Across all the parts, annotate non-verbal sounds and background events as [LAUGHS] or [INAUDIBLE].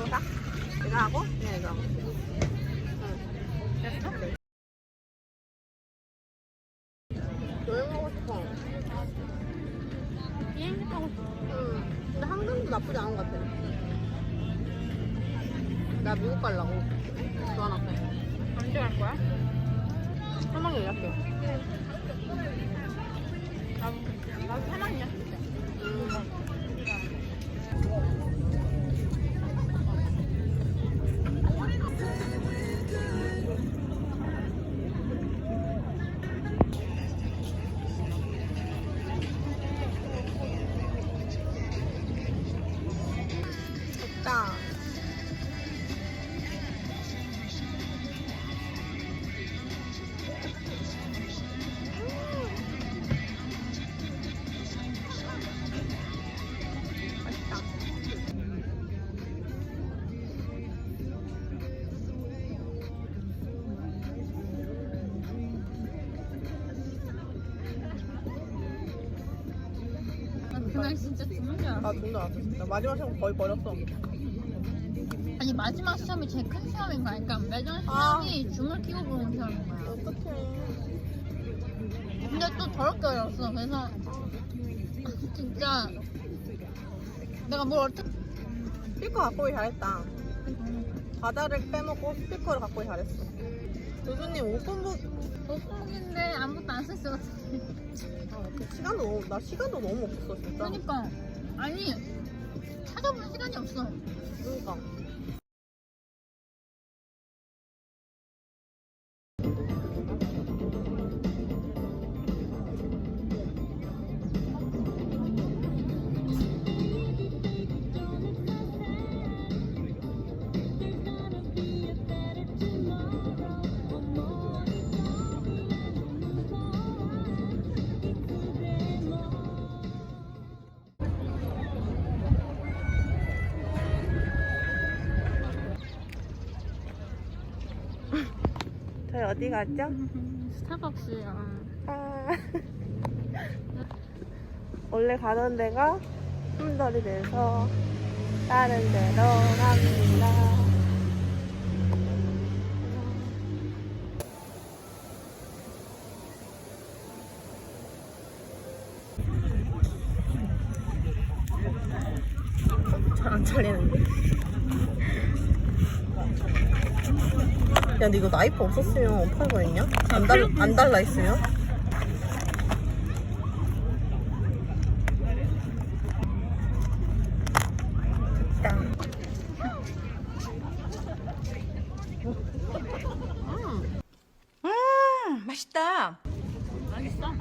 먹을까? 이거 하고? 네, 이거 하고. 응. 됐어? 여행 가고 싶어. 비행기 타고 싶어. 응. 근데 한강도 나쁘지 않은 것 같아. 나 미국 갈라고. 너안 앞에. 언제 갈 거야? 한번 연락해. 나도 사망이야. 그날 진짜 죽는 줄 알았어. 나 돈도 안 썼어. 진짜. 마지막 시험 거의 버렸어. 아니 마지막 시험이 제일 큰 시험인 거야. 그러니까 마지막 아. 시험이 줌을 키고 보는 시험인 거야. 어떡해. 근데 또 더럽게 어려웠어. 그래서 진짜 내가 뭘 어떻게 스피커 갖고 오기 잘했다. 과자를 빼먹고 스피커를 갖고 오기 잘했어. 교수님 5분북 못봉인데 아무것도 안 썼어. 아, 그 시간도 너무, 나 시간도 너무 없어 진짜. 그러니까 아니 찾아볼 시간이 없어. 그러니까. 저희 어디 갔죠? [LAUGHS] 스타벅스야. 아. [LAUGHS] 원래 가던 데가 품절이 돼서 다른 데로 갑니다. 잘 안 잘리는데. 근데 이거 나이프 없었으면 팔 거였냐? 안, 달, 안 달라 있으면? 됐다. 음, 맛있다. 맛있어?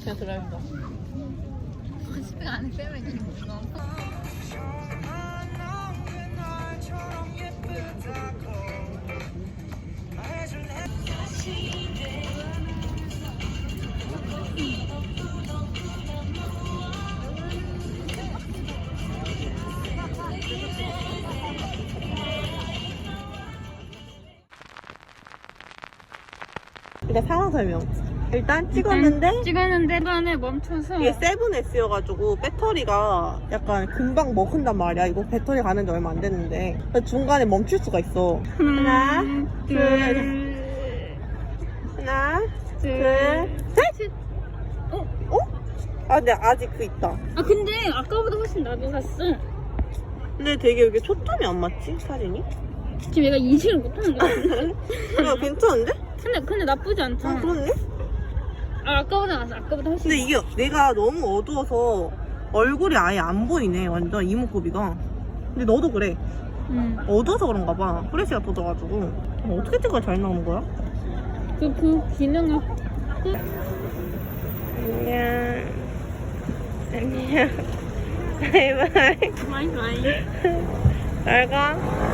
그냥 드라이브다. 스펙 안에 빼면 되 일단 상황 설명. 일단 찍었는데 찍었는데 반에 멈춰서 이게 7S여가지고 배터리가 약간 금방 먹힌단 말이야. 이거 배터리 가는 지 얼마 안 됐는데. 그래서 중간에 멈출 수가 있어. 하나, 둘, 하나, 둘, 셋! 어? 어? 아, 근데 아직 그 있다. 아 근데 아까보다 훨씬 나도 샀어. 근데 되게 이게 초점이 안 맞지? 사진이? 지금 얘가 인식을 못하는 거야. [LAUGHS] 야, 괜찮은데? 근데 근데 나쁘지 아, 않잖아. 그렇네? 아 아까보다 낫어. 아까보다 훨씬. 근데 이게 내가 너무 어두워서 얼굴이 아예 안 보이네. 완전 이목구비가. 근데 너도 그래. 음. 어두워서 그런가 봐. 프레시가 돋아가지고. 어, 어떻게 찍어야 잘 나오는 거야? 그, 그 기능을 안녕. 안녕. [LAUGHS] 바이바이. 많이 많이. 잘 가.